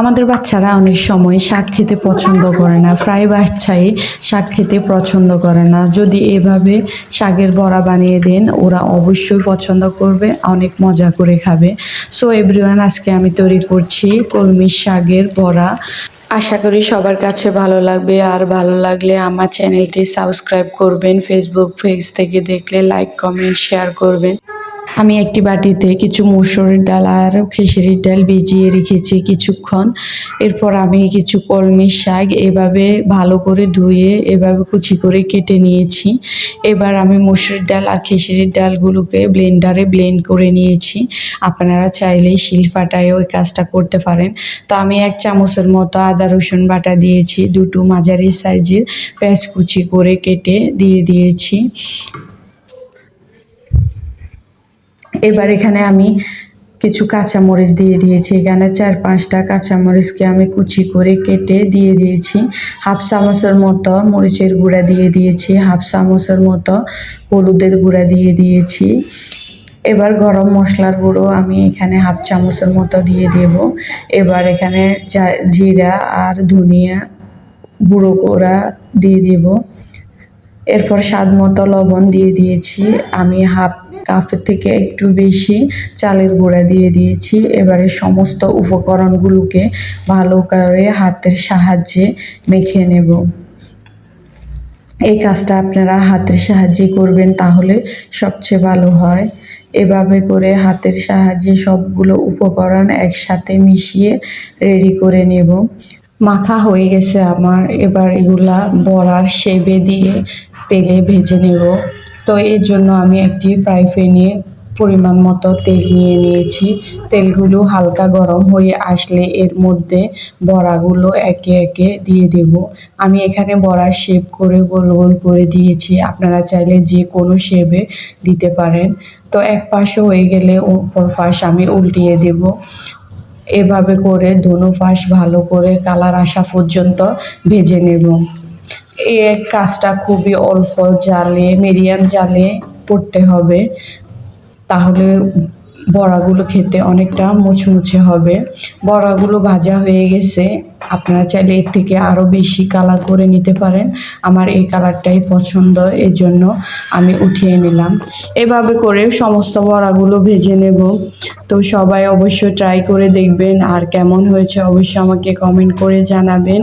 আমাদের বাচ্চারা অনেক সময় শাক খেতে পছন্দ করে না। প্রায় বাচ্চাই শাক খেতে পছন্দ করে না। যদি এভাবে শাকের বড়া বানিয়ে দেন, ওরা অবশ্যই পছন্দ করবে, অনেক মজা করে খাবে। সো এভরিওয়ান আজকে আমি তৈরি করছি কলমি শাকের বড়া। আশা করি সবার কাছে ভালো লাগবে। আর ভালো লাগলে আমার চ্যানেলটি সাবস্ক্রাইব করবেন। ফেসবুক পেজ থেকে দেখলে লাইক কমেন্ট শেয়ার করবেন। আমি একটি বাটিতে কিছু মুসুরির ডাল আর খেসারির ডাল ভিজিয়ে রেখেছি কিছুক্ষণ। এরপর আমি কিছু কলমি শাক এভাবে ভালো করে ধুয়ে, এভাবে কুচি করে কেটে নিয়েছি। এবার আমি মুসুরির ডাল আর খেসারির ডালগুলোকে ব্লেন্ডারে ব্লেন্ড করে নিয়েছি। আপনারা চাইলেই শিলফাটায় ওই কাজটা করতে পারেন। তো আমি এক চামচের মতো আদা, রসুন বাটা দিয়েছি। দুটো মাঝারি সাইজের পেঁয়াজ কুচি করে কেটে দিয়ে দিয়েছি। এবার এখানে আমি কিছু কাঁচামরিচ দিয়ে দিয়েছি। এখানে চার পাঁচটা কাঁচামরিচকে আমি কুচি করে কেটে দিয়ে দিয়েছি। হাফ চামচের মতো মরিচের গুঁড়া দিয়ে দিয়েছি। হাফ চামচের মতো হলুদের গুঁড়া দিয়ে দিয়েছি। এবার গরম মশলার গুঁড়ো আমি এখানে হাফ চামচের মতো দিয়ে দেব। এবার এখানে জিরা আর ধনিয়া গুঁড়ো করা দিয়ে দেব। এরপর স্বাদ মতো লবণ দিয়ে দিয়েছি। আমি হাফ কাপের থেকে একটু বেশি চালের গুঁড়া দিয়ে দিয়েছি। এবারে সমস্ত উপকরণগুলোকে ভালো করে হাতের সাহায্যে মেখে নেব। এই কাজটা আপনারা হাতের সাহায্যে করবেন তাহলে সবচেয়ে ভালো হয়। এভাবে করে হাতের সাহায্যে সবগুলো উপকরণ একসাথে মিশিয়ে রেডি করে নেব। মাখা হয়ে গেছে আমার। এবার এগুলা বড়ার শেপে দিয়ে তেলে ভেজে নেব। তো এর জন্য আমি একটি ফ্রাই প্যানে পরিমাণ মতো তেল নিয়ে নিয়েছি। তেলগুলো হালকা গরম হয়ে আসলে এর মধ্যে বড়াগুলো একে একে দিয়ে দেব। আমি এখানে বড়ার শেপ করে গোল গোল করে দিয়েছি। আপনারা চাইলে যে কোনো শেপে দিতে পারেন। তো এক পাশে হয়ে গেলে অপর পাশ আমি উল্টিয়ে দেব। এভাবে করে দুনো পাশ ভালো করে কালার আসা পর্যন্ত ভেজে নেব। এই কাজটা খুবই অল্প জালে মিডিয়াম জালে করতে হবে। তাহলে বড়াগুলো খেতে অনেকটা মুচমুচে হবে। বড়াগুলো ভাজা হয়ে গেছে। আপনারা চাইলে এর থেকে আরও বেশি কালার করে নিতে পারেন। আমার এই কালারটাই পছন্দ এই জন্য আমি উঠিয়ে নিলাম। এভাবে করে সমস্ত বড়াগুলো ভেজে নেব। তো সবাই অবশ্যই ট্রাই করে দেখবেন। আর কেমন হয়েছে অবশ্যই আমাকে কমেন্ট করে জানাবেন।